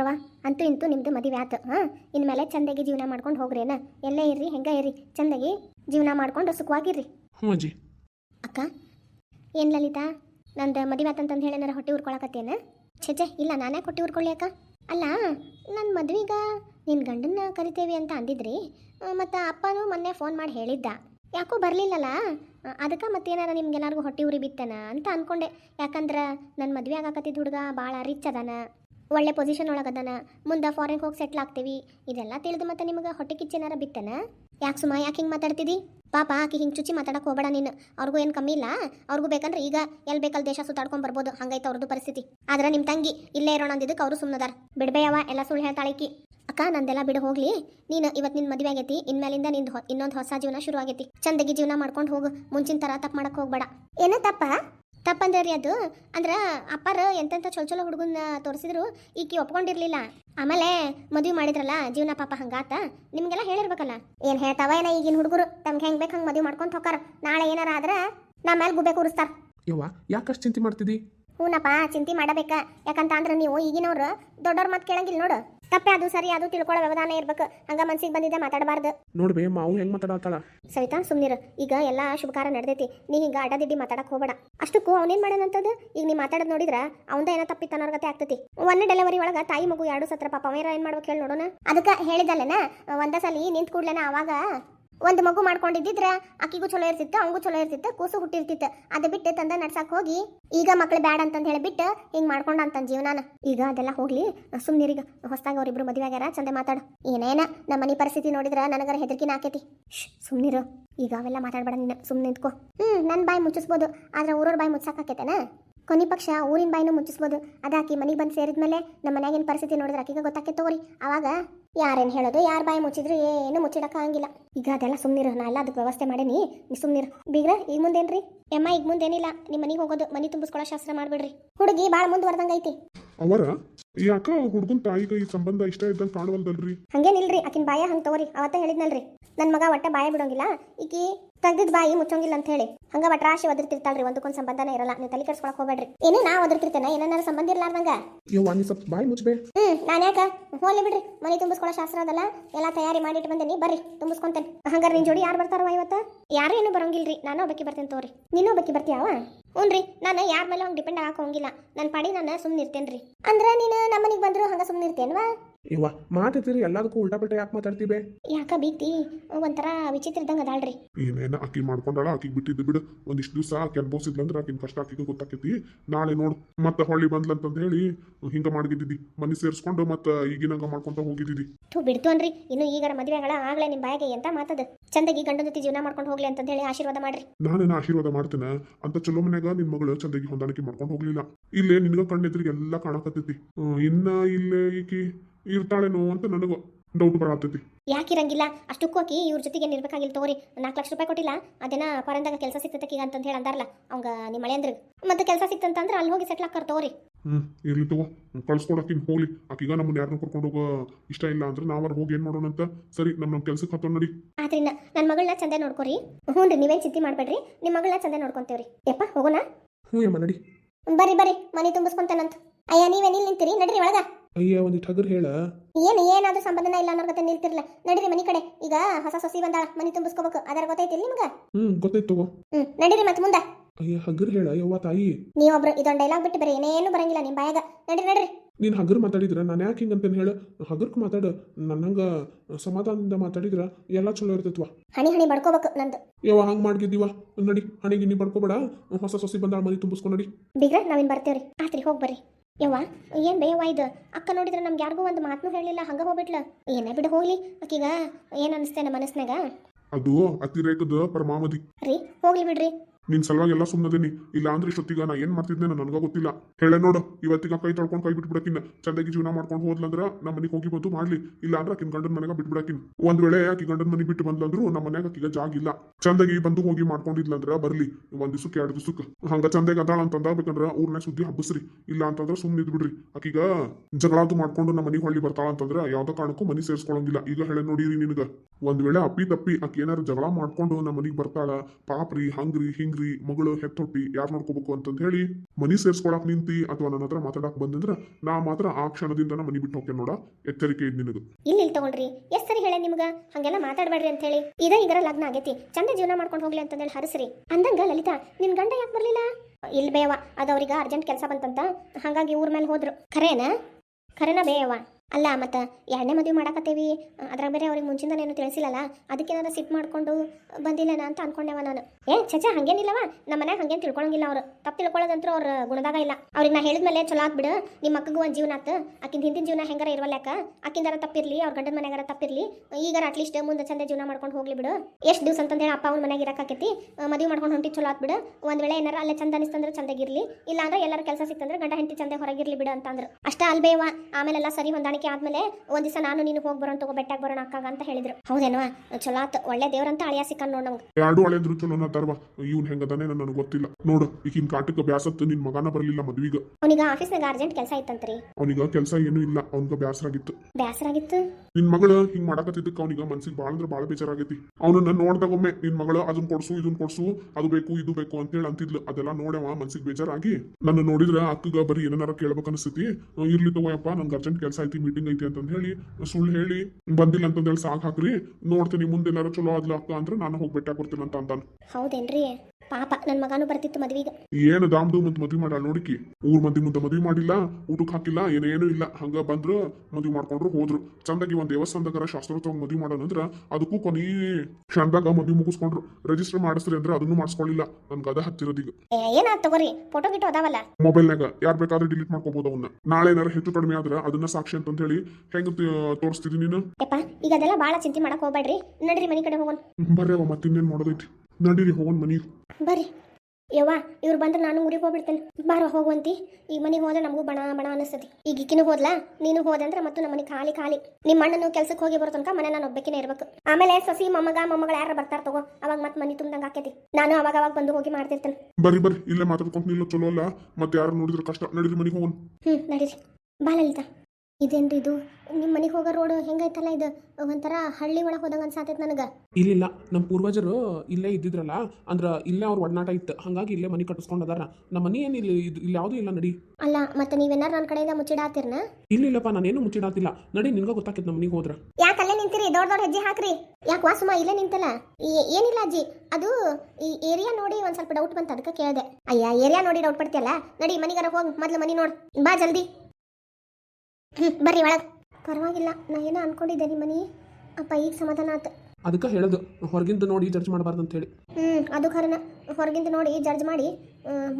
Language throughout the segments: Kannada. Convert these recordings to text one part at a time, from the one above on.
ನೋಡ್ರವ ಅಂತೂ ಇಂತೂ ನಿಮ್ದು ಮದುವೆ ಆತು ಹಾಂ? ಇನ್ಮೇಲೆ ಚಂದಾಗಿ ಜೀವನ ಮಾಡ್ಕೊಂಡು ಹೋಗ್ರೇನ? ಎಲ್ಲೇ ಇರ್ರಿ ಹೆಂಗೆ ಇರ್ರಿ? ಚಂದಾಗಿ ಜೀವನ ಮಾಡ್ಕೊಂಡು ಸುಖವಾಗಿರ್ರಿ. ಹ್ಞೂ ಅಜ್ಜಿ. ಅಕ್ಕ ಏನು ಲಲಿತಾ? ನಂದು ಮದುವೆ ಆತಂತಂದು ಹೇಳಿ ಏನಾರ ಹೊಟ್ಟೆ ಉರ್ಕೊಳಕತ್ತೇನ? ಛೆ ಇಲ್ಲ ನಾನೇ ಹೊಟ್ಟೆ ಉರ್ಕೊಳ್ಳಿ ಅಕ್ಕ? ಅಲ್ಲ ನನ್ನ ಮದುವೆಗ ನಿನ್ನ ಗಂಡನ್ನ ಕರಿತೇವೆ ಅಂತ ಅಂದಿದ್ರಿ ಮತ್ತು ಅಪ್ಪನೂ ಮೊನ್ನೆ ಫೋನ್ ಮಾಡಿ ಹೇಳಿದ್ದ. ಯಾಕೋ ಬರಲಿಲ್ಲಲ್ಲ ಅದಕ್ಕೆ ಮತ್ತೇನಾರ ನಿಮ್ಗೆಲ್ಲರಿಗೂ ಹೊಟ್ಟೆ ಉರಿ ಬಿತ್ತನ ಅಂತ ಅನ್ಕೊಂಡೆ. ಯಾಕಂದ್ರೆ ನನ್ನ ಮದುವೆ ಆಗಾಕತ್ತಿದ್ದ ಹುಡುಗ ಭಾಳ ರಿಚ್ ಅದಾನ. ಒಳ್ಳೆ ಪೊಸಿಷನ್ ಒಳಗದಾನ ಮುಂದೆ ಫಾರಿನ್ಗೆ ಹೋಗಿ ಸೆಟ್ಲ್ ಆಗ್ತೀವಿ. ಇದೆಲ್ಲ ತಿಳಿದು ಮತ್ತೆ ನಿಮಗೆ ಹೊಟ್ಟೆ ಕಿಚ್ಚೇನಾರ ಬಿತ್ತನ? ಯಾಕೆ ಸುಮ್ಮ ಯಾಕೆ ಹಿಂಗೆ ಮಾತಾಡ್ತಿದ್ದಿ ಪಾಪ ಆಕೆ ಹಿಂಗೆ ಚುಚ್ಚಿ ಮಾತಾಡಕ್ಕೆ ಹೋಗಬೇಡ ನೀನು. ಅವ್ರಿಗೂ ಏನು ಕಮ್ಮಿ ಇಲ್ಲ. ಅವ್ರಿಗೂ ಬೇಕಂದ್ರೆ ಈಗ ಎಲ್ಲಿ ಬೇಕಲ್ಲಿ ದೇಶ ಸುತ್ತಾಡ್ಕೊಂಬರ್ಬೋದು ಹಂಗೈತೆ ಅವ್ರದ್ದು ಪರಿಸ್ಥಿತಿ. ಆದ್ರೆ ನಿಮ್ಮ ತಂಗಿ ಇಲ್ಲೇ ಇರೋಣ ಅಂದಿದ್ದಕ್ಕೆ ಅವರು ಸುಮ್ಮನದಾರ ಬಿಡ್ಬೇಯವ ಎಲ್ಲ ಸುಳ್ಳು ಹೇಳ್ತಾಳಿಕಿ ಅಕ್ಕ, ನಂದೆಲ್ಲ ಬಿಡು, ಹೋಗ್ಲಿ. ನೀನು ಇವತ್ತು ನಿನ್ನ ಮದುವೆ ಆಗೈತಿ. ಇನ್ಮೇಲಿಂದ ನಿಂದು ಇನ್ನೊಂದು ಹೊಸ ಜೀವನ ಶುರು ಆಗೈತಿ ಚಂದಗಿ ಜೀವನ ಮಾಡ್ಕೊಂಡು ಹೋಗು. ಮುಂಚಿನ ಥರ ತಪ್ಪು ಮಾಡಕ್ಕೆ ಹೋಗ್ಬೇಡ. ಏನೋ ತಪ್ಪ? ರೀ ಅದು. ಅಂದ್ರೆ ಅಪ್ಪಾರ ಎಂತೆಂಥ ಚೊಲ ಚೊಲೋ ಹುಡುಗನ ತೋರಿಸಿದ್ರು ಈಕಿ ಒಪ್ಕೊಂಡಿರ್ಲಿಲ್ಲ. ಆಮೇಲೆ ಮದುವೆ ಮಾಡಿದ್ರಲ್ಲ ಜೀವನ ಪಾಪ ಹಂಗಾತ. ನಿಮ್ಗೆಲ್ಲ ಹೇಳಿರ್ಬೇಕಲ್ಲ. ಏನ್ ಹೇಳ್ತಾವ ಏನ ಈಗಿನ ಹುಡುಗರು? ತಮ್ಗೆ ಹೆಂಗೆ ಬೇಕು ಹಂಗೆ ಮದುವೆ ಮಾಡ್ಕೊಂಡು ಹೋಗಾರ ನಾಳೆ ಏನಾರ ಆದ್ರೆ ನಾ ಮೇಲೆ ಗುಬೆ ಕೂರಿಸ್ತಾರ. ಯವ್ವ ಯಾಕಷ್ಟು ಚಿಂತೆ ಮಾಡ್ತಿದ್ದಿ ಹೂನಪ್ಪ ಚಿಂತೆ ಮಾಡಬೇಕ. ಯಾಕಂತ ಅಂದ್ರೆ ನೀವು ಈಗಿನವ್ರು ದೊಡ್ಡವ್ರ ಮಾತು ಕೇಳಂಗಿಲ್ಲ ನೋಡು. ತಪ್ಪೆ ಅದು ಸರಿ ಅದು ತಿಳ್ಕೊಳ್ಳೋ ವ್ಯವಧಾನ ಇರ್ಬೇಕು. ಹಂಗ ಮನ್ಸಿಗೆ ಬಂದಿದ್ದೆ ಮಾತಾಡಬಾರ್ದು. ನೋಡ್ಬೇ ಮಾವು ಹೆಂಗ್ ಮಾತಾಡತ್ತಾಳ? ಸವಿತಾ ಸುಮ್ನಿರ. ಈಗ ಎಲ್ಲಾ ಶುಭಕಾರ ನಡೆದೈತಿ. ನೀ ಹಿಂಗ ಅಡ್ಡದಿಡ್ಡಿ ಮಾತಾಡಕ್ ಹೋಗಬೇಡ. ಅಷ್ಟಕ್ಕೂ ಅವನೇನ್ ಮಾಡ್ಯಾನಂತದ ಈಗ ನೀ ಮಾತಾಡದ್ ನೋಡಿದ್ರ ಅವಂದ ಏನೋ ತಪ್ಪಿ ಅನ್ನೋ ಗತೆ ಆಗ್ತೈತಿ. ಒಂದ್ ಡೆಲಿವರಿ ಒಳಗ ತಾಯಿ ಮಗು ಎರಡು ಸತ್ರ ಪಾಪ ಅವೇರ ಏನ್ ಮಾಡ್ಬೇಕು ಹೇಳಿ ನೋಡೋಣ? ಅದಕ್ಕ ಹೇಳಿದಲ್ಲೇನ ಒಂದ ಸಲ ನಿಂತ್ ಕೂಡ್ಲೇನ ಅವಾಗ ಒಂದ್ ಮಗು ಮಾಡ್ಕೊಂಡಿದ್ದಿದ್ರ ಅಕ್ಕಿಗೂ ಚಲೋ ಇರ್ತಿತ್ತು ಅವಂಗೂ ಚಲೋ ಇರ್ತಿತ್ತು ಕೂಸು ಹುಟ್ಟಿರ್ತಿತ್ತು. ಅದು ಬಿಟ್ಟು ತಂದ ನಡ್ಸಕ್ ಹೋಗಿ. ಈಗ ಮಕ್ಳು ಬ್ಯಾಡ ಅಂತಂದು ಹೇಳಿ ಬಿಟ್ಟು ಹಿಂಗ್ ಮಾಡ್ಕೊಂಡ ಅಂತ ಜೀವನಾನ. ಈಗ ಅದೆಲ್ಲ ಹೋಗ್ಲಿ ಸುಮ್ನಿರೀಗ ಹೊಸದಾಗ ಅವ್ರಿಬ್ರು ಮದುವೆ ಆಗ್ಯಾರ ಚಂದ ಮಾತಾಡು. ಏನೇನ? ನಮ್ಮ ಮನೆ ಪರಿಸ್ಥಿತಿ ನೋಡಿದ್ರ ನನಗರ ಹೆದರ್ಕಿನ ಆಕೈತಿ. ಶ್, ಸುಮ್ನಿರು ಈಗ ಅವೆಲ್ಲ ಮಾತಾಡ್ಬೇಡ ನೀನು ಸುಮ್ಮನೆ ನಿಂತ್ಕೋ. ಹ್ಮ್ ನನ್ನ ಬಾಯಿ ಮುಚ್ಚಿಸ್ಬೋದು ಆದ್ರೆ ಊರವ್ರ ಬಾಯಿ ಮುಚ್ಚಾಕತ್ತೇನ ಕೊನೆ ಪಕ್ಷ ಊರಿನ ಬಾಯಿನೂ ಮುಚ್ಚಿಸ್ಬೋದು. ಅದಾಕಿ ಮನೆಗೆ ಬಂದು ಸೇರಿದ್ಮೇಲೆ ನಮ್ಮ ಮನ್ಯಾಗಿನ ಪರಿಸ್ಥಿತಿ ನೋಡಿದ್ರೆ ಆಕಿಗೆ ಗೊತ್ತಾಕೈತೆ ತಗೋರಿ. ಅವಾಗ ಯಾರೇನು ಹೇಳೋದು ಯಾರ ಬಾಯಿ ಮುಚ್ಚಿದ್ರು ಏನು ಮುಚ್ಚಿಡಕ ಆಗಂಗಿಲ್ಲ. ಈಗ ಅದೆಲ್ಲ ಸುಮ್ಮನಿರು ನಾ ಎಲ್ಲ ಅದಕ್ಕೆ ವ್ಯವಸ್ಥೆ ಮಾಡೇನಿ ನೀ ಸುಮ್ನಿರು. ಬೀಗ್ರ ಈಗ ಮುಂದೇನ್ರಿ? ಎಮ್ಮ ಈಗ ಮುಂದೇನಿಲ್ಲ. ನಿಮ್ಮ ಮನೆಗೆ ಹೋಗೋದು ಮನೆ ತುಂಬಿಸ್ಕೊಳ್ಳೋ ಶಾಸ್ತ್ರ ಮಾಡ್ಬಿಡ್ರಿ. ಹುಡುಗಿ ಭಾಳ ಮುಂದುವರ್ದಂಗೈತಿ ಅವರ ಯಾಕ ಹುಡುಗನ ತಾಯಿಗೆ ಈ ಸಂಬಂಧ ಇಷ್ಟ ಇದ್ದಂಗೆ ಕಾಣುವಲ್ದಲ್ರಿ? ಹಂಗೇನಿಲ್ರಿ ಆಕಿನ ಬಾಯ ಹಂಗೆ ತಗೋರಿ. ಅವತ್ತ ಹೇಳಿದ್ನಲ್ರಿ. ನನ್ನ ಮಗ ಒಟ್ಟ ಬಾಯಿ ಬಿಡೋಂಗಿಲ್ಲ. ಈಕಿ ತೆಗ್ದಿದ್ ಬಾಯಿ ಮುಚ್ಚೋಂಗಿಲ್ಲ ಅಂತ ಹೇಳಿ. ಹಂಗ ಒಟ್ಟ ರಾಶಿ ಒದರ್ತಿರ್ತಾಳ್ರಿ ಒಂದಕ್ಕೊಂದು ಸಂಬಂಧನೇ ಇರಲ್ಲ. ನೀವು ತಲೆ ಕೆಡ್ಸ್ಕೊಳಕ್ ಹೋಗ್ಬೇಡ್ರಿ. ಏನೇ ನಾ ಒದರ್ತಿರ್ತೇನೆ ಏನಾರ ಸಂಬಂಧ ಇರ್ಲಾರ್ದಂಗ ಯವ್ವ ನೀ ಸ್ವಲ್ಪ ಬಾಯಿ ಮುಚ್ಚಬೇ ಹ್ಮ್ ನಾನು ಯಾಕ? ಹೋಗ್ಲಿ ಬಿಡ್ರಿ ಮನೆ ತುಂಬಿಸ್ಕೊಳ್ಳೋ ಶಾಸ್ತ್ರ ಅದಲ್ಲ. ಎಲ್ಲಾ ತಯಾರಿ ಮಾಡಿಟ್ಟು ಬಂದೇನಿ ಬರ್ರಿ ತುಂಬಿಸ್ಕೊಂತೇನೆ. ಹಂಗಾರೆ ನಿನ್ ಜೋಡಿ ಯಾರು ಬರ್ತಾರವ ಇವತ್ತ ಯಾರು ಏನು ಬರೋಂಗಿಲ್ರಿ ನಾನು ಒಬ್ಬಕಿ ಬರ್ತೇನೆ ತೋರಿ. ನೀನು ಒಬ್ಬಕಿ ಬರ್ತೀಯಾವ? ಹ್ಞೂನ್ರಿ ನಾನು ಯಾರ ಮೇಲೆ ಹಂಗೆ ಡಿಪೆಂಡ್ ಹಾಕೋಂಗಿಲ್ಲ ನನ್ನ ಪಾಡಿ ನಾನು ಸುಮ್ಮನೆ ಇರ್ತೇನ್ರಿ ಅಂದ್ರೆ ನೀನು ನಮ್ಮನಿಗೆ ಮನೆಗೆ ಬಂದ್ರು ಹಂಗ ಸುಮ್ಮನೆ ಇರ್ತೇನ್ವಾ ಯವ್ವ ಮಾತಾಡ್ತೀರಿ ಎಲ್ಲದಕ್ಕೂ ಉಲ್ಟಾ ಪಲ್ಟಾ ಯಾಕೆ ಮಾತಾಡ್ತೀವಿ ಯಾಕ ಬಿಟ್ಟಿ ಒಂಥರ ವಿಚಿತ್ರ ಇದ್ದಂಗ ಅದಾಳ್ರಿ. ಏನೇನ ಆಕಿ ಮಾಡ್ಕೊಂಡಾಳ ಆಕಿಗೆ ಬಿಟ್ಟಿದ್ದು ಬಿಡು. ಒಂದಿಷ್ಟು ದಿವಸ ಆಕಿ ಅನ್ಭವಿಸಿದ್ಲಂದ್ರ ಆಕಿನ ಕಷ್ಟ ಆಕಿಗೆ ಗೊತ್ತಾಕೈತಿ. ನಾಳೆ ನೋಡು ಮತ್ತೆ ಹೊಳ್ಳಿ ಬಂದ್ಲಂತಂದ ಹೇಳಿ ಹಿಂಗ ಮಾಡಿಗಿದ್ದಿದ್ದಿ ಮನಿ ಸೇರಿಸ್ಕೊಂಡು ಮತ್ತೆ ಈಗಿನಂಗ ಮಾಡ್ಕೊಂತ ಹೋಗಿದ್ದಿದ್ದಿ ಥೂ ಬಿಡ್ತು ಅನ್ರಿ. ಇನ್ನು ಈಗ ಮದುವೆಗಳ ಆಗ್ಲೇ ನಿಮ್ಮ ಬಾಯಿಗೆ ಎಂತ ಮಾತದ? ಚಂದಗಿ ಗಂಡ ಜೊತೆ ಜೀವನ ಮಾಡ್ಕೊಂಡು ಹೋಗ್ಲಿ ಅಂತ ಹೇಳಿ ಆಶೀರ್ವಾದ ಮಾಡ್ರಿ. ನಾನೇನ ಆಶೀರ್ವಾದ ಮಾಡ್ತೇನೆ. ಅಂತ ಚಲೋ ಮನ್ಯಾಗ ನಿಮ್ ಮಗಳು ಚಂದಗಿ ಹೊಂದಾಣಿಕೆ ಮಾಡ್ಕೊಂಡು ಹೋಗ್ಲಿಲ್ಲ. ಇಲ್ಲೇ ನಿನ್ಗ ಕಣ್ಣೆದ್ರಿಗೆ ಎಲ್ಲಾ ಕಾಣಕತ್ತೈತಿ ಇನ್ನ ಇಲ್ಲೇ ಈಕಿ ಇರ್ತಾಳೇನೋ ಅಂತ ನನಗೂ ಡೌಟ್ ಬರತೈತಿ ಯಾಕಿರಂಗಿಲ್ಲ? ಅಷ್ಟಕ್ಕೂ ಆಕಿ ಇವ್ರ ಜೊತೆಗೆ ಇರ್ಬೇಕಾಗಿಲ್ಲ ತಗೋರಿ. ನಾಲ್ಕು ಲಕ್ಷ ರೂಪಾಯಿ ಕೊಟ್ಟಿಲ್ಲ ಅದೇನ ಪರಂದಾಗ ಕೆಲಸ ಸಿಗ್ತೈತೆ ಅಂತ ಹೇಳಿ ಅಂದಾರಲ್ಲ ಅವಂಗ ನಿಮ್ಮ ಅಂದ್ರೆ ಮತ್ತೆ ಕೆಲಸ ಸಿಕ್ತಂತಂದ್ರೆ ಅಲ್ಲಿ ಹೋಗಿ ಸೆಟ್ಲ್ ಆಕರ್ ತಗೋರಿ. ಹ್ಮ್ ಇರ್ಲಿ ತಗೋ ಕಳ್ಸ್ಕೊಡಕಿನ್ ಹೋಗ್ಲಿ. ಆಕೀಗ ನಮ್ಮನ್ನ ಯಾರನ್ನ ಕರ್ಕೊಂಡು ಹೋಗೋ ಇಷ್ಟ ಇಲ್ಲ ಅಂದ್ರೆ ನಾವಾರ ಹೋಗಿ ಏನ್ ಮಾಡೋಣ ಅಂತ ಸರಿ ನಮ್ ನಮ್ ಕೆಲ್ಸಕ್ಕೆ ಹತ್ತೋ ನಡಿ. ಆದ್ರಿಂದ ನನ್ನ ಮಗಳನ್ನ ಚಂದ ನೋಡ್ಕೊರಿ. ಹ್ಞೂ ರೀ ನೀವೇನು ಚಿಂತೆ ಮಾಡ್ಬೇಡ್ರಿ. ನಿಮ್ಮ ಮಗಳನ್ನ ಚಂದ ನೋಡ್ಕೊಂತೇವ್ರಿ. ಯಪ್ಪ ಹೋಗೋಣ? ಹ್ಞೂ ಯಮ್ಮ ನಡಿ. ಬರ್ರಿ ಬರ್ರಿ ಮನೆ ತುಂಬಿಸ್ಕೊಂತಾನಂತ. ಅಯ್ಯ ನೀವೇನಿಲ್ಲ ನಿಂತೀರಿ? ನಡ್ರಿ ಒಳಗ. ಅಯ್ಯ ಒಂದು ಹಗರ್ ಹೇಳ. ಏನು ಏನಾದ್ರೂ ಸಂಬಂಧನ ಇಲ್ಲ ಅನ್ನೋ ಕತೆ ನಿಲ್ತಿರ್ಲ. ನಡೀರಿ ಮನಿ ಕಡೆ. ಈಗ ಹೊಸ ಸೊಸಿ ಬಂದಾಳ ಮನಿ ತುಂಬಿಸ್ಕೋಬೇಕು. ಅದರ ಗೊತ್ತೈತಿ ನಿಮ್ಗೆ? ಹ್ಮ್ ಗೊತ್ತಾಯ್ತು ತಗೋ. ನಡಿರಿ ನಡೀರಿ ಮತ್ತೆ ಮುಂದೆ. ಅಯ್ಯ ಹಗರ್ ಹೇಳ ಯವ್ವ ತಾಯಿ. ನೀವೊಬ್ರು ಇದೊಂದು ಡೈಲಾಗ್ ಬಿಟ್ಟು ಬೇರೆ ಏನೇನು ಬರಂಗಿಲ್ಲ ನಿಮ್ ಬಾಯಾಗ. ನಡೀರಿ ನಡ್ರಿ. ನೀನು ಹಗರ್ ಮಾತಾಡಿದ್ರ ನಾನು ಯಾಕೆ ಹಿಂಗೆ ಅಂತೇನು ಹೇಳು. ಹಗರ್ಕ್ ಮಾತಾಡು. ನನ್ನಂಗ ಸಮಾಧಾನದಿಂದ ಮಾತಾಡಿದ್ರ ಎಲ್ಲ ಚಲೋ ಇರ್ತೈತ್ವ. ಹಣಿ ಹಣಿ ಬಡ್ಕೋಬೇಕು ನಂದು. ಯವ್ವ ಹಂಗೆ ಮಾಡ್ಗಿದ್ದೀವ? ನಡಿ ಹಣಿಗೆ ನೀ ಬಡ್ಕೋಬೇಡ. ಹೊಸ ಸೊಸಿ ಬಂದಾಳ ಮನಿ ತುಂಬಿಸ್ಕೊಂಡು ನಡಿ. ಬಿಗ್ರ ನಾವಿನ್ ಬರ್ತೇವ್ರಿ. ಆತ್ರಿ ಹೋಗಿ ಬರ್ರಿ. ಯವ್ವ ಏನ್ ಬೇಯವ್ವ ಇದು? ಅಕ್ಕ ನೋಡಿದ್ರೆ ನಮ್ಗೆ ಯಾರಿಗೂ ಒಂದು ಮಾತನ್ನು ಹೇಳಿಲ್ಲ ಹಂಗ ಹೋಗ್ಬಿಟ್ಲ. ಏನೇ ಬಿಡು ಹೋಗ್ಲಿ. ಅಕ್ಕಿಗ ಏನ್ ಅನಿಸ್ತೇನೆ ಮನಸ್ನಾಗ ಅದು ಅತಿರೇಕದ ಪರಮಾವಧಿ. ರೀ ಹೋಗ್ಲಿ ಬಿಡ್ರಿ. ನಿನ್ ಸಲುವಾಗಿ ಎಲ್ಲ ಸುಮ್ಮನದೇನಿ ಇಲ್ಲ ಅಂದ್ರೆ ಇಷ್ಟೊತ್ತಿಗ ನಾ ಏನ್ ಮಾಡ್ತಿದ್ದೆ ನನಗ ಗೊತ್ತಿಲ್ಲ. ಹೇಳ ನೋಡು, ಇವತ್ತಿಗ ಕೈ ತೊಳ್ಕೊಂಡು ಕೈ ಬಿಟ್ಬಿಡಕಿನ್ನ. ಚಂದಾಗಿ ಜೀವನ ಮಾಡ್ಕೊಂಡು ಹೋದ್ಲಂದ್ರ ನಮ್ಮ ಮನೆಗೆ ಹೋಗಿ ಬಂದು ಮಾಡ್ಲಿ. ಇಲ್ಲ ಅಂದ್ರೆ ಆಕಿನ ಗಂಡನ ಮನೆಗೆ ಬಿಟ್ಬಿಡಕಿನ್. ಒಂದ್ ವೇಳೆ ಆಕಿ ಗಂಡನ ಮನೆ ಬಿಟ್ಟು ಬಂದ್ಲಂದ್ರು ನಮ್ಮ ಮನ್ಯಾಗ ಆಕಿಗ ಜಾಗ ಇಲ್ಲ. ಚಂದಾಗಿ ಬಂದು ಹೋಗಿ ಮಾಡ್ಕೊಂಡಿದ್ಲಂದ್ರ ಬರ್ಲಿ. ಒಂದ್ ದಿವಸಕ್ಕೆ ಎರಡು ದಿವಸಕ್ಕೆ ಹಂಗ ಚಂದಾಗಿ ಅದಾಳ ಅಂತ ಅಂದಾಬೇಕಂದ್ರ ಊರ್ನಾಗ ಸುದ್ದಿ ಹಬ್ಬಸ್ರಿ. ಇಲ್ಲ ಅಂತಂದ್ರ ಸುಮ್ಮನೆ ಬಿಡ್ರಿ ಆಕಿಗ ಜಗಳಾದು ಮಾಡ್ಕೊಂಡು ನಮ್ಮ ಮನೆಗೆ ಹೊಳ್ಳಿ ಬರ್ತಾಳ ಅಂತಂದ್ರ ಯಾವ್ದೋ ಕಾರಣಕ್ಕೂ ಮನಿ ಸೇರ್ಸ್ಕೊಳಂಗಿಲ್ಲ. ಈಗ ಹೇಳ ನೋಡಿರಿ ನಿನಗ. ಒಂದ್ ವೇಳೆ ಅಪ್ಪಿ ತಪ್ಪಿ ಆಕಿ ಏನಾರ ಜಗಳ ಮಾಡ್ಕೊಂಡು ನಮ್ಮ ಮನೆಗೆ ಬರ್ತಾಳ. ಪಾಪ್ರಿ, ಹಂಗ್ರಿ, ಹಿಂಗ್ರಿ ನೌಕರಿ ಮಗಳು ಹೆತ್ತೊಟ್ಟಿ ಯಾರು ನೋಡ್ಕೋಬೇಕು ಅಂತ ಹೇಳಿ ಮನಿ ಸೇರ್ಸ್ಕೊಳಕ್ ನಿಂತಿ ಅಥವಾ ನನ್ನ ಹತ್ರ ಮಾತಾಡಕ್ ಬಂದಂದ್ರ ನಾ ಮಾತ್ರ ಆ ಕ್ಷಣದಿಂದ ಮನಿ ಬಿಟ್ಟು ಹೋಗ್ತೇನೆ ನೋಡ. ಎಚ್ಚರಿಕೆ ಇದ್ ನಿನಗ ಇಲ್ಲಿ ತಗೊಳ್ರಿ ಎಷ್ಟ್ ಸರಿ ಹೇಳ ನಿಮ್ಗ? ಹಂಗೆಲ್ಲ ಮಾತಾಡ್ಬೇಡ್ರಿ ಅಂತ ಹೇಳಿ. ಇದ ಇದರ ಲಗ್ನ ಆಗೈತಿ. ಚಂದ ಜೀವನ ಮಾಡ್ಕೊಂಡು ಹೋಗ್ಲಿ ಹೇಳಿ ಹರಸ್ರಿ. ಅಂದಂಗ ಲಲಿತಾ, ನಿನ್ ಗಂಡ ಯಾಕೆ ಬರ್ಲಿಲ್ಲ? ಇಲ್ ಬೇವ ಅದು ಅವ್ರಿಗೆ ಅರ್ಜೆಂಟ್ ಕೆಲಸ ಬಂತಂತ. ಹಂಗಾಗಿ ಊರ್ ಮೇಲೆ ಹೋದ್ರು. ಖರೇನ? ಖರೇನ ಬೇಯವ್ವ? ಅಲ್ಲ, ಮತ್ತ ಎರಡನೇ ಮದುವೆ ಮಾಡಕತ್ತೇವಿ. ಅದ್ರಾಗ ಬೇರೆ ಅವ್ರಿಗೆ ಮುಂಚಿಂದ ಏನು ತಿಳಿಸಿಲ್ಲಲ್ಲ? ಅದಕ್ಕೇನಾರ ಸಿಟ್ ಮಾಡ್ಕೊಂಡು ಬಂದಿಲ್ಲನ ಅಂತ ಅನ್ಕೊಂಡೆವ ನಾನು. ಏ ಚಚ ಹಂಗೇನಿಲ್ಲವ. ನಮ್ಮ ಮನ್ಯಾಗ ಹಂಗೇನು ತಿಳ್ಕೊಳಂಗಿಲ್ಲ ಅವ್ರು. ತಪ್ಪು ತಿಳ್ಕೊಳ್ಳೋದಂತೂ ಅವ್ರ ಗುಣದಾಗ ಇಲ್ಲ. ಅವ್ರಿಗೆ ನಾ ಹೇಳಿದ್ಮೇಲೆ ಚಲೋ ಆಗ್ಬಿಡು ನಿಮ್ಮ ಮಕ್ಕಗೂ ಒಂದು ಜೀವನ ಆತು. ಆಕಿನ ಹಿಂದಿನ ಜೀವನ ಹೆಂಗಾರ ಇರವಲ್ಲಾಕ ಆಕಿಂದಾರ ತಪ್ಪಿರ್ಲಿ, ಅವ್ರ ಗಂಡನ ಮನೆಗಾರ ತಪ್ಪಿರಲಿ. ಈಗಾರ ಅಟ್ಲೀಸ್ಟ್ ಮುಂದೆ ಚಂದ ಜೀವನ ಮಾಡ್ಕೊಂಡು ಹೋಗ್ಲಿ ಬಿಡು. ಎಷ್ಟು ದಿವಸ ಅಂತಂದೇಳಿ ಅಪ್ಪ ಅವ್ನ ಮನೆಗೆ ಇರಕಾಕೈತಿ ಮದುವೆ ಮಾಡ್ಕೊಂಡು ಹೊಂಟಿ ಚಲೋ ಆಗ್ಬಿಡು ಒಂದ್ ವೇಳೆ ಏನಾರ ಅಲ್ಲೇ ಚಂದ ಅನಿಸ್ತಂದ್ರೆ ಚಂದಾಗಿರ್ಲಿ ಇಲ್ಲ ಅಂದ್ರೆ ಎಲ್ಲರ ಕೆಲಸ ಸಿಕ್ತಂದ್ರೆ ಗಂಡ ಹೆಂಡತಿ ಚಂದೆ ಹೊರಗಿರ್ಲಿ ಬಿಡು ಅಂತಂದ್ರು. ಅಷ್ಟೇ ಅಲ್ಬೇವ. ಆಮೇಲೆಲ್ಲ ಸರಿ ಹೊಂದಾಣಿಕೆ ಆದ್ಮೇಲೆ ಒಂದ್ ದಿವಸ ನಾನು ನೀನು ಹೋಗಿ ಬರೋಣ ತಗೋ ಬೆಟ್ಟಾಗ ಬರೋಣ ಅಕ್ಕಾಗ ಅಂತ ಹೇಳಿದ್ರು. ಹೌದೇನೋ ಚಲೋ ಆತ್ ಒಳ್ಳೆ ದೇವ್ರಂತ ಅಳಿಯ ಸಿಕ್ಕನ್ ನೋಡ್ ನಮ್ಗೆ. ಎರಡು ಹಳೆಂದ್ರು ಚಲೋ ತರ್ವ. ಇವ್ನ್ ಹೆಂಗದಾನೆ ನನಗೆ ಗೊತ್ತಿಲ್ಲ. ನೋಡು ಈಗಿನ ಕಾಟಕ್ಕೆ ಬ್ಯಾಸತ್ತು ನಿನ್ ಮಗನ ಬರಲಿಲ್ಲ ಮದ್ವಿಗ. ಅವನಿಗ ಆಫೀಸ್ನಾಗ ಅರ್ಜೆಂಟ್ ಕೆಲಸ ಇತ್ತಂತ್ರಿ. ಅವನಿಗ ಕೆಲಸ ಏನು ಇಲ್ಲ ಅವನಿಗೆ ಬ್ಯಾಸರಾಗಿತ್ತು. ಬ್ಯಾಸರಾಗಿತ್ತು? ನಿನ್ ಮಗಳು ಹಿಂಗ್ ಮಾಡಕತ್ತಿದ್ದಕ್ಕೆ ಅವನಿಗ ಮನ್ಸಿಗೆ ಬಾಳ ಅಂದ್ರೆ ಬಾಳ ಬೇಜಾರಾಗೈತಿ. ಅವನನ್ನ ನೋಡ್ದಾಗೊಮ್ಮೆ ನಿನ್ ಮಗಳು ಅದನ್ನ ಕೊಡ್ಸು ಇದನ್ನ ಕೊಡ್ಸು ಅದು ಬೇಕು ಇದು ಬೇಕು ಅಂತ ಹೇಳಿ ಅಂತಿದ್ಲು. ಅದೆಲ್ಲ ನೋಡ್ಯವ ಮನ್ಸಿಗೆ ಬೇಜಾರಾಗಿ. ನನ್ನ ನೋಡಿದ್ರೆ ಅಕ್ಕಗ ಬರೀ ಏನಾರ ಕೇಳ್ಬೇಕು ಅನಿಸ್ತೈತಿ ಇರ್ಲಿ ತಗೋಯಪ್ಪ ನನ್ಗೆ ಅರ್ಜೆಂಟ್ ಕೆಲಸ ಐತಿ ಮೀಟಿಂಗ್ ಐತಿ ಅಂತಂದ್ ಹೇಳಿ, ಸುಳ್ಳು ಹೇಳಿ, ಬಂದಿಲ್ಲ ಅಂತಂದ್ ಹೇಳಿ ಸಾಕ್ ಹಾಕ್ರಿ, ನೋಡ್ತೀನಿ ಮುಂದೆ ಏನಾರ ಚಲೋ ಅಕ್ಕ ಅಂದ್ರೆ ನಾನು ಹೋಗಿ ಬೆಟ್ಟ ಕೊಡ್ತೀನಿ ಅಂತ ಹೌದೇನ್ರಿ? ಪಾಪ ನನ್ನ ಮಗನೂ ಬರ್ತಿತ್ತು ಮದ್ವಿಗೆ. ಏನು ದಾಮ್ ದೂಮ್ ಅಂತ ಮದ್ವಿ ಮಾಡಲ್ಲ ನೋಡಿಕಿ? ಊರ್ ಮಂದಿ ಮುಂದೆ ಮದ್ವಿ ಮಾಡಿಲ್ಲ ಊಟಕ್ಕೆ ಹಾಕಿಲ್ಲ ಏನೇನು ಇಲ್ಲ. ಹಂಗ ಬಂದ್ರು ಮದ್ವಿ ಮಾಡ್ಕೊಂಡ್ರು ಹೋದ್ರು. ಚಂದಾಗಿ ಒಂದ್ ದೇವಸ್ಥಾನದಾಗರ ಶಾಸ್ತ್ರೋತ್ಸವ ಮದ್ವಿ ಮಾಡೋಣಂದ್ರ ಅದಕ್ಕೂ ಕೊನಿ ಕ್ಷಣದಾಗ ಮದ್ವಿ ಮುಗಿಸ್ಕೊಂಡ್ರು. ರಿಜಿಸ್ಟರ್ ಮಾಡಿಸ್ರಿ ಅಂದ್ರೆ ಅದನ್ನು ಮಾಡಿಸ್ಕೊಳ್ಳಿಲ್ಲ ನನ್ ಗದ ಹತ್ತಿರೋದೀಗ. ಏ, ಏನಾತ್ ತಗೋರಿ? ಫೋಟೋ ಗಿಟೋ ಅದಾವಲ್ಲ? ಮೊಬೈಲ್ನಾಗ ಯಾರ್ ಬೇಕಾದ್ರೆ ಡಿಲೀಟ್ ಮಾಡ್ಕೋಬಹುದು ಅವನ್ನ ನಾಳೆ ಏನಾರ ಹೆಚ್ಚು ಕಡಿಮೆ ಆದ್ರೆ ಅದನ್ನ ಸಾಕ್ಷಿ ಅಂತ ಹೇಳಿ ಹೆಂಗ್ ತೋರಿಸ್ತಿದಿ ನೀನು? ಯಪ್ಪ ಈಗ ಅದೆಲ್ಲ ಬಹಳ ಚಿಂತೆ ಮಾಡಕ್ ಹೋಗ್ಬೇಡ್ರಿ. ನಡ್ರಿ ಮನೆ ಕಡೆ ಹೋಗೋಣ. ಬರ್ರಿ ಅವ ಮತ್ತಿನ್ನೇನ್ ಮಾಡೋದೈತಿ? ನಡೀರಿ ಹೋಗೋಣ ಮನಿ ಬರ್ರಿ. ಯವ್ವ ಇವ್ರು ಬಂದ್ರೆ ನಾನು ಊರಿಗೆ ಹೋಗ್ಬಿಡ್ತೇನೆ. ಬಾರ ಹೋಗುವಂತಿ ಈ ಮನೆಗೆ ಹೋದ್ರೆ ನಮಗೂ ಬಣ ಬಣ ಅನಿಸ್ತತಿ. ಈಗ ಈಕಿನೂ ಹೋದ್ಲಾ? ನೀನು ಹೋದಂದ್ರೆ ಮತ್ತು ನಮ್ಮ ಮನೆ ಖಾಲಿ ಖಾಲಿ. ನಿಮ್ಮ ಅಣ್ಣನು ಕೆಲಸಕ್ಕೆ ಹೋಗಿ ಬರೋ ತನಕ ಮನೆ ನಾನು ಒಬ್ಬಕಿನೇ ಇರ್ಬೇಕು. ಆಮೇಲೆ ಸಸಿ ಮೊಮ್ಮಗ ಮೊಮ್ಮಗಳು ಯಾರು ಬರ್ತಾರ ತಗೋ. ಅವಾಗ ಮತ್ತೆ ಮನೆ ತುಂಬ್ದಂಗೆ ಆಕೈತಿ. ನಾನು ಅವಾಗ ಅವಾಗ ಬಂದು ಹೋಗಿ ಮಾಡ್ತಿರ್ತೇನೆ. ಬರ್ರಿ ಬರ್ರಿ. ಇಲ್ಲೇ ಮಾತಾಡ್ಕೊಂಡು ನಿಲ್ಲೋ. ಚಲೋ ಅಲ್ಲ. ಮತ್ತೆ ಯಾರು ನೋಡಿದ್ರೆ ಕಷ್ಟ. ನಡೀರಿ ಮನಿಗೆ ಹೋಗೋಣ. ಹ್ಞೂ ನಡೀರಿ. ಬಾ ಲಲಿತಾ ಇದೇನ್ರಿ ಇದು? ನಿಮ್ಮ ಮನೆಗೆ ಹೋಗೋ ರೋಡ್ ಹೆಂಗೈತಲ್ಲ ಇದು? ಒಂಥರ ಹಳ್ಳಿ ಒಳಗೆ ಹೋದಂಗೆ ಅನ್ಸಾತೈತೆ ನನಗೆ. ಇಲ್ಲಿಲ್ಲ. ನಮ್ಮ ಪೂರ್ವಜರು ಇಲ್ಲೇ ಇದ್ದಿದ್ರಲ್ಲ ಅಂದ್ರೆ ಇಲ್ಲೇ ಅವ್ರ ಒಡನಾಟ ಇತ್ತು. ಹಂಗಾಗಿ ಇಲ್ಲೇ ಮನೆ ಕಟ್ಟಿಸ್ಕೊಂಡದಾರ ನಮ್ಮ ಮನೆ ಏನು ಇಲ್ಲಿ ಇದು ಇಲ್ಲಿ ಯಾವುದೂ ಇಲ್ಲ ನಡಿ. ಅಲ್ಲ ಮತ್ತೆ ನೀವೇನಾರು ನನ್ನ ಕಡೆಯಿಂದ ಮುಚ್ಚಿಡಾತಿರ್ನ? ಇಲ್ಲಿಲ್ಲಪ್ಪ ನಾನೇನು ಮುಚ್ಚಿಡಾತಿಲ್ಲ. ನಡಿ ನಿನ್ಗೆ ಗೊತ್ತಾಕೈತೆ ನಮ್ಮ ಮನೆಗೆ ಹೋದ್ರ. ಯಾಕೆ ಅಲ್ಲೇ ನಿಂತಿರಿ? ದೊಡ್ಡ ದೊಡ್ಡ ಹೆಜ್ಜೆ ಹಾಕ್ರಿ. ಯಾಕೆ ವಾಸುಮ ಇಲ್ಲೇ ನಿಂತಲ್ಲ? ಏ- ಏನಿಲ್ಲ ಅಜ್ಜಿ? ಅದು ಈ ಏರಿಯಾ ನೋಡಿ ಒಂದ್ ಸ್ವಲ್ಪ ಡೌಟ್ ಬಂತ ಅದಕ್ಕೆ ಕೇಳಿದೆ. ಅಯ್ಯ ಏರಿಯಾ ನೋಡಿ ಡೌಟ್ ಪಡ್ತಿಯಲ್ಲ? ನಡಿ ಮನಿಗಾರ ಹೋಗ್ ಮೊದ್ಲು ಮನಿ ನೋಡ್. ಬಾ ಜಲ್ದಿ. ಹ್ಮ್ ಬರ್ರಿ ಒಳಗೆ. ಪರವಾಗಿಲ್ಲ ನಾ ಏನೋ ಅನ್ಕೊಂಡಿದ್ದೆ ನಿಮ್ಮ ಮನಿ. ಅಪ್ಪ ಈಗ ಸಮಾಧಾನ ಆತು. ಅದಕ್ಕೆ ಹೇಳೋದು ಹೊರಗಿಂದ ನೋಡಿ ಜಡ್ಜ್ ಮಾಡಬಾರ್ದು ಅಂತ ಹೇಳಿ ಹ್ಮ್ ಅದು ಕಾರಣ. ಹೊರಗಿಂದ ನೋಡಿ ಜಡ್ಜ್ ಮಾಡಿ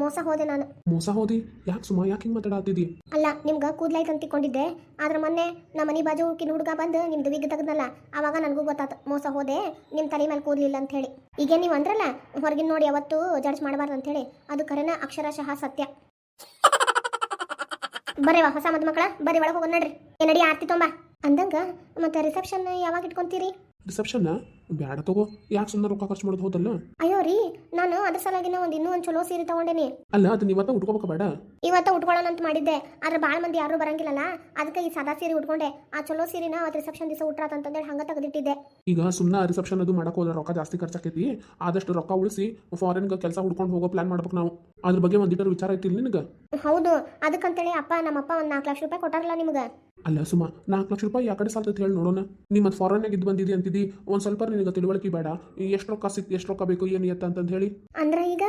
ಮೋಸ ಹೋದೆ ನಾನು. ಮೋಸ ಹೋದಿ? ಯಾಕೆ ಸುಮ್ಮ ಯಾಕೆ ಹಿಂಗೆ ಅಲ್ಲ ನಿಮ್ಗೆ ಕೂದ್ಲೈತೆ ಅಂತ ತಿಳ್ಕೊಂಡಿದ್ದೆ. ಆದ್ರೆ ಮೊನ್ನೆ ನಮ್ಮ ಮನೆ ಬಾಜು ಕಿನ್ ಹುಡುಗ ಬಂದು ನಿಮ್ದು ವಿಗ್ ತೆಗ್ದಲ್ಲ ಆವಾಗ ನನಗೂ ಗೊತ್ತಾತು ಮೋಸ ಹೋದೆ ನಿಮ್ಮ ತಲೆ ಮೇಲೆ ಕೂದಲಿಲ್ಲ ಅಂತ ಹೇಳಿ. ಈಗ ನೀವು ಅಂದ್ರಲ್ಲ ಹೊರಗಿನ ನೋಡಿ ಯಾವತ್ತೂ ಜಡ್ಜ್ ಮಾಡಬಾರ್ದು ಅಂತ ಹೇಳಿ ಅದು ಕರೆನ ಅಕ್ಷರಶಃ ಸತ್ಯ. ಬರ್ರಿ ಹೊಸ ಮದ್ಮಕ್ಳ ಬರ್ರಿ ಒಳಗೆ ಹೋಗೋಣ ನಡ್ರಿ. ಏ, ನಡಿ, ಆರ್ತಿ ತೊಂಬ. ಅಂದಂಗ ಮತ್ತೆ ರಿಸೆಪ್ಷನ್ ಯಾವಾಗ ಇಟ್ಕೊಂತೀರಿ? ರಿಸೆಪ್ಷನ್ ಬ್ಯಾಡ ತಗೋ. ಯಾಕೆ ಸುಮ್ಮನೆ ರೊಕ್ಕ ಖರ್ಚು ಮಾಡೋದು ಹೋದಲ್ಲ? ಅಯ್ಯೋ ರೀ ನಾನು ಅದ್ರ ಸಲಾಗಿನ ಒಂದು ಇನ್ನೂ ಒಂದ್ ಚಲೋ ಸೀರೆ ತಗೊಂಡೇನಿ. ಅಲ್ಲ ಅದನ್ನ ಇವತ್ತ ಉಟ್ಕೋಬೇಕ ಬೇಡ. ಇವತ್ತ ಉಟ್ಕೊಳ್ಳೋಣ ಅಂತ ಮಾಡಿದ್ದೆ ಆದ್ರೆ ಭಾಳ ಮಂದಿ ಯಾರು ಬರಂಗಿಲ್ಲಲ್ಲ. ಅದಕ್ಕೆ ಈ ಸದಾ ಸೀರೆ ಉಟ್ಕೊಂಡೆ. ಆ ಚಲೋ ಸೀರೆನ ಅವತ್ತು ರಿಸೆಪ್ಷನ್ ದಿವಸ ಉಟ್ರಾತ ಅಂತಂದೇಳಿ ಹಂಗ ತೆಗೆದಿಟ್ಟಿದ್ದೆ. ಈಗ ಸುಮ್ಮನೆ ರಿಸೆಪ್ಷನ್ ಅದು ಮಾಡಕ್ಕೆ ಹೋದ್ರೆ ರೊಕ್ಕ ಜಾಸ್ತಿ ಖರ್ಚಾಕೈತಿ. ಆದಷ್ಟು ರೊಕ್ಕ ಉಳಿಸಿ ಫಾರಿನ್ಗೆ ಕೆಲಸ ಹುಡ್ಕೊಂಡು ಹೋಗೋ ಪ್ಲಾನ್ ಮಾಡ್ಬೇಕು ನಾವು. ಅದ್ರ ಬಗ್ಗೆ ಒಂದಿಟ್ಟರು ವಿಚಾರ ಐತಿ ನಿನಗೆ? ಹೌದು ಅದಕ್ಕಂತೇಳಿ ಅಪ್ಪ ನಮ್ಮಪ್ಪ ಒಂದು ನಾಲ್ಕು ಲಕ್ಷ ರೂಪಾಯಿ ಕೊಟ್ಟಾರಲ್ಲ ನಿಮ್ಗೆ. ಅಲ್ಲ ಸುಮ್ಮ ನಾಲ್ಕು ಲಕ್ಷ ರೂಪಾಯಿ ಯಾಕಡೆ ಸಾಲ್ತೈತೆ ಹೇಳಿ ನೋಡೋಣ. ನಿಮ್ಮ ಫಾರಿನ್ನಾಗ ಇದ್ದು ಬಂದಿದ್ದಿ ಅಂತಿದ್ದಿ ಒಂದು ಸ್ವಲ್ಪ ನಿನಗೆ ತಿಳುವಳಿಕೆ ಬೇಡ. ಎಷ್ಟು ರೊಕ್ಕ ಸಿಕ್ ಎಷ್ಟು ರೊಕ್ಕ ಬೇಕು ಏನು ಎತ್ತ ಅಂತಂದು ಹೇಳಿ. ಅಂದ್ರೆ ಈಗ?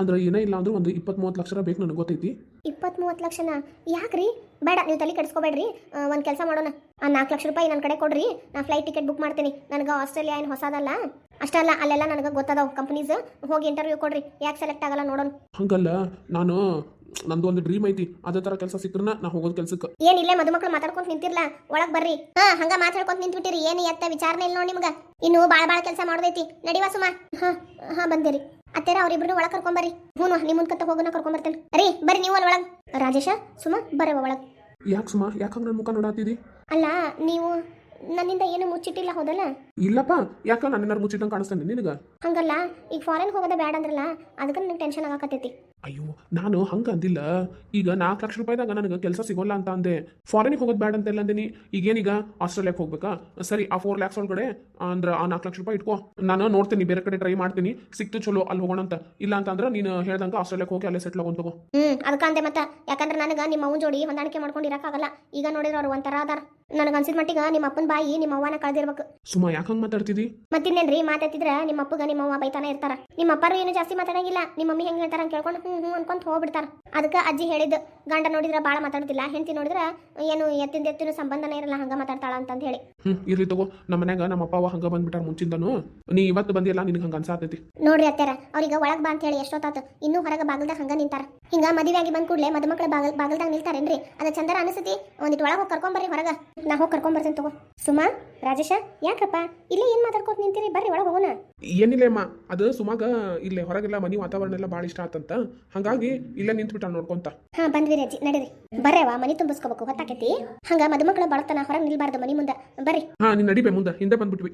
ಅಂದ್ರೆ ಏನೇ ಇಲ್ಲ ಅಂದ್ರೆ ಒಂದು ಇಪ್ಪತ್ತು ಮೂವತ್ತು ಲಕ್ಷ ಬೇಕು ನನಗೆ ಗೊತ್ತೈತಿ. ಇಪ್ಪತ್ತ್ ಮೂವತ್ತು ಲಕ್ಷನ? ಯಾಕ್ರಿ? ಬೇಡ ನೀವು ತಲೆ ಕೆಡಿಸ್ಕೋಬೇಡ್ರಿ. ಒಂದು ಕೆಲಸ ಮಾಡೋಣ. ಆ ನಾಲ್ಕು ಲಕ್ಷ ರೂಪಾಯಿ ನನ್ನ ಕಡೆ ಕೊಡ್ರಿ. ನಾ ಫ್ಲೈಟ್ ಟಿಕೆಟ್ ಬುಕ್ ಮಾಡ್ತೀನಿ. ನನಗೆ ಆಸ್ಟ್ರೇಲಿಯಾ ಏನು ಹೊಸದಲ್ಲ? ಅಷ್ಟಲ್ಲ ಅಲ್ಲೆಲ್ಲ ನನಗೆ ಗೊತ್ತದವು ಕಂಪ್ನೀಸ್ ಹೋಗಿ ಇಂಟರ್ವ್ಯೂ ಕೊಡ್ರಿ. ಯಾಕೆ ಸೆಲೆಕ್ಟ್ ಆಗಲ್ಲ ನೋಡೋಣ. ಹಂಗಲ್ಲ ನಾನು ನಂದು ಒಂದು ಡ್ರೀಮ್ ಐತಿ. ಅದೇ ತರ ಕೆಲಸ ಸಿಕ್ಕ್ರ ನಾ ಹೋಗೋದ್ ಕೆಲ್ಸಕ್ಕೆ. ಏನ್ ಇಲ್ಲೇ ಮದುಮಕ್ಳು ಮಾತಾಡ್ಕೊಂತ ನಿಂತಿರ್ಲ? ಒಳಗ್ ಬರ್ರಿ. ಹಾ ಹಂಗ ಮಾತಾಡ್ಕೊಂತ ನಿಂತ್ಬಿಟ್ಟಿರಿ. ಏನ್ ಎತ್ತ ವಿಚಾರಣೆ ಇಲ್ಲ ನೋಡಿ ನಿಮ್ಗ. ಇನ್ನು ಬಾಳ ಬಾಳ ಕೆಲಸ ಮಾಡೋದೈತಿ. ನಡಿವಾ ಸುಮ? ಹಾ ಹಾ ಬಂದಿರಿ. ಅತ್ತೆರ ಅವ್ರಿಬ್ರು ಒಳಗ್ ಕರ್ಕೊಂಬರ್ರಿ ಹ್ಞೂ ನಿಮ್ಮ ಮುಂದ್ಕತ್ತ ಹೋಗೋಣ ಕರ್ಕೊಂಬರ್ತೇನೆ ರೀ ಬರ್ರಿ ನೀವು ಅಲ್ಲಿ ಒಳಗ್. ರಾಜೇಶ ಸುಮ ಬರವ ಒಳಗ್. ಯಾಕೆ ಸುಮ? ಯಾಕ ನನ್ನ ಮುಖ ನೋಡಾತಿದಿ? ಅಲ್ಲ ನೀವು ನನ್ನಿಂದ ಏನು ಮುಚ್ಚಿಟ್ಟಿಲ್ಲ ಹೋದಲ್ಲ? ಇಲ್ಲಪ್ಪ ಯಾಕ ನನ್ನ ಮುಚ್ಚಿಟ್ಟಂಗೆ ಕಾಣಿಸ್ತೇನೆ ನಿನಗ? ಹಂಗಲ್ಲ ಈಗ ಫಾರಿನ್ ಹೋಗೋದ ಬೇಡ ಅಂದ್ರಲ್ಲ ಅದಕ್ಕೆ ನನಗೆ ಟೆನ್ಷನ್ ಆಗಕತ್ತೈತಿ. ಅಯ್ಯೋ ನಾನು ಹಂಗ ಅಂದಿಲ್ಲ. ಈಗ ನಾಲ್ಕು ಲಕ್ಷ ರೂಪಾಯಿದಾಗ ನನಗೆ ಕೆಲಸ ಸಿಗೋಲ್ಲ ಅಂತ ಅಂದೆ. ಫಾರಿನಿಗೆ ಹೋಗೋದು ಬೇಡ ಅಂತೆಲ್ಲ ಅಂದಿನಿ. ಈಗೇನೀಗ ಆಸ್ಟ್ರೇಲಿಯಾಕ್ಕೆ ಹೋಗ್ಬೇಕಾ? ಸರಿ ಆ ಫೋರ್ ಲ್ಯಾಕ್ಸ್ ಒಳಗಡೆ ಅಂದ್ರೆ ಆ ನಾಲ್ಕು ಲಕ್ಷ ರೂಪಾಯಿ ಇಟ್ಕೋ. ನಾನು ನೋಡ್ತೀನಿ ಬೇರೆ ಕಡೆ ಟ್ರೈ ಮಾಡ್ತೀನಿ. ಸಿಕ್ತು ಚಲೋ ಅಲ್ಲಿ ಹೋಗೋಣ ಅಂತ. ಇಲ್ಲ ಅಂತಂದ್ರೆ ನೀನು ಹೇಳ್ದಂಗೆ ಆಸ್ಟ್ರೇಲಿಯಾಕ್ಕೆ ಹೋಗಿ ಅಲ್ಲೇ ಸೆಟ್ಲ್ ಆಗೋನ್ ತಗೋ. ಹ್ಮ್ ಅದಕ್ಕೆ ಮತ್ತೆ ಮತ್ತ. ಯಾಕಂದ್ರೆ ನನಗೆ ನಿಮ್ಮ ಅವ್ನ ಜೋಡಿ ಹೊಂದಾಣಿಕೆ ಮಾಡ್ಕೊಂಡು ಇರಕ್ಕಾಗಲ್ಲ ಈಗ ನೋಡಿದ್ರೆ ಅವ್ರು ಒಂಥರ ಅದಾರ. ನನಗೆ ಅನ್ಸಿದ ಮಟ್ಟಿಗೆ ನಿಮ್ಮ ಅಪ್ಪನ ಬಾಯಿ ನಿಮ್ಮ ಅವ್ವನ ಕಳ್ದಿರ್ಬೇಕು. ಸುಮ್ಮ ಯಾಕೆ ಹಂಗೆ ಮಾತಾಡ್ತಿದ್ದಿ ಮತ್ತಿನ್ನೇನ್ರಿ ಮಾತಾಡ್ತಿದ್ರೆ ನಿಮ್ಮ ಅಪ್ಪಗ ನಿಮ್ಮ ಅವ್ವ ಬೈತಾನೆ ಇರ್ತಾರ. ನಿಮ್ಮ ಅಪ್ಪರು ಏನು ಜಾಸ್ತಿ ಮಾತಾಡಂಗಿಲ್ಲ. ನಿಮ್ಮ ಮಮ್ಮಿ ಹೆಂಗ್ ಹೇಳ್ತಾರ ಅಂತ ಕೇಳ್ಕೊಂಡು ಹ್ಞೂ ಹ್ಞೂ ಅನ್ಕೊಂತ ಹೋಗ್ಬಿಡ್ತಾರ. ಅದಕ್ಕೆ ಅಜ್ಜಿ ಹೇಳಿದ್ದು ಗಂಡ ನೋಡಿದ್ರ ಭಾಳ ಮಾತಾಡ್ತಿಲ್ಲ ಹೆಂಡತಿ ನೋಡಿದ್ರ ಏನು ಎತ್ತಿಂದ ಎತ್ತಿನ ಸಂಬಂಧನೇ ಇರಲ್ಲ ಹಂಗ ಮಾತಾಡ್ತಾಳ ಅಂತಂದು ಹೇಳಿ. ಹ್ಞೂ ಇರ್ಲಿ ತಗೋ ನಮ್ಮ ಮನ್ಯಾಗ ನಮ್ಮ ಅಪ್ಪ ಹಂಗೆ ಬಂದ್ಬಿಟ್ಟಾರ ಮುಂಚಿಂದನು. ನೀ ಇವತ್ತು ಬಂದಿಲ್ಲ ನಿನಗೆ ಹಂಗೆ ಅನ್ಸಾತೈತಿ. ನೋಡ್ರಿ ಅತ್ತಾರ ಅವ್ರಿಗೆ ಒಳಗ್ ಬಾ ಅಂತ ಹೇಳಿ ಎಷ್ಟೊತ್ತಾತು ಇನ್ನೂ ಹೊರಗೆ ಬಾಗಲ್ದಾಗ ಹಂಗ ನಿಂತಾರ. ಹಿಂಗ ಮದುವೆ ಆಗಿ ಬಂದ್ ಕೂಡಲೇ ಮದುಮಕ್ಳ ಬಾಗಲ್ ಬಾಗಲ್ದಾಗ ನಿಲ್ತಾರೇನ್ರಿ? ಅದ ಚಂದರ ಅನಿಸ್ತತಿ ಒಂದಿಟ್ಟು ಒಳಗೆ ಹೋಗಿ ಕರ್ಕೊಂಬರ್ರಿ ಹೊರಗ. ನಾ ಹೋಗಿ ಕರ್ಕೊಂಬರ್ತೀನಿ ತಗೋ. ಸುಮಾ ರಾಜೇಶ ಯಾಕಪ್ಪ? ಇಲ್ಲೇ ಏನ್ ಮಾತಾಡ್ಕೋತ ನಿಂತೀರಿ? ಬರ್ರಿ ಒಳಗೆ ಹೋಗೋಣ. ಏನಿಲ್ಲ ಅಮ್ಮ. ಅದು ಸುಮಾಗ ಇಲ್ಲೇ ಹೊರಗೆಲ್ಲ ಮನಿ ವಾತಾವರಣ ಎಲ್ಲ ಭಾಳ ಇಷ್ಟ ಆತಂತ. ಹಾಗಾಗಿ ಇಲ್ಲೇ ನಿಂತ್ಬಿಟ್ಟ ನೋಡ್ಕೊಂತ. ಹಾ ಬಂದ್ವಿ ರಜಿ. ನಡೀರಿ. ಬರ್ರವ ಮನಿ ತುಂಬಿಸ್ಕೋಬೇಕು. ಹೊತ್ತಾಕೈತಿ ಹಂಗ ಮದುಮಕ್ಳ ಬಳತನ ಹೊರಗೆ ನಿಲ್ಬಾರ್ದು ಮನಿ ಮುಂದೆ. ಬರ್ರಿ. ಹಾ ನೀನ್ ನಡಿಬೇ ಮುಂದೆ. ಹಿಂದೆ ಬಂದ್ಬಿಟ್ವಿ.